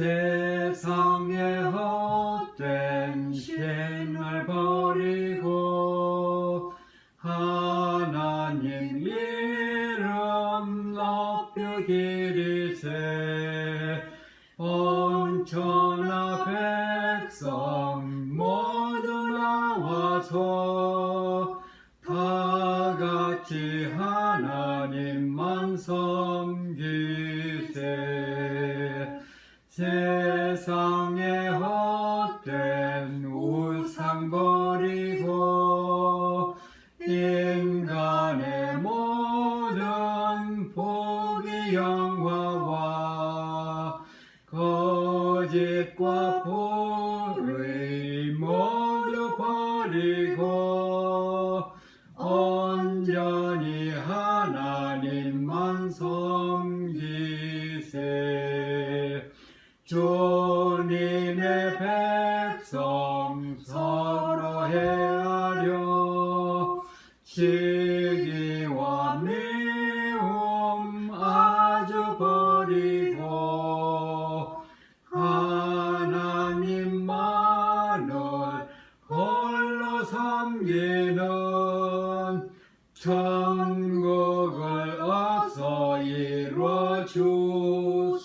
세상의 헛된 신을 버리고 하나님 이름 높여 기리세. 온 천하 백성 모두 나와서 다 같이 하나님만 섬기 세 세상의 헛된 우상 버리고 인간의 모든 복이 영화와 거짓과 불의 모두 버리고 온전히 하나님만 섬기세 주님의 백성 서로 헤아려 시기와 미움 아주 버리고 하나님만을 홀로 섬기는 천국을 어서 이루어 주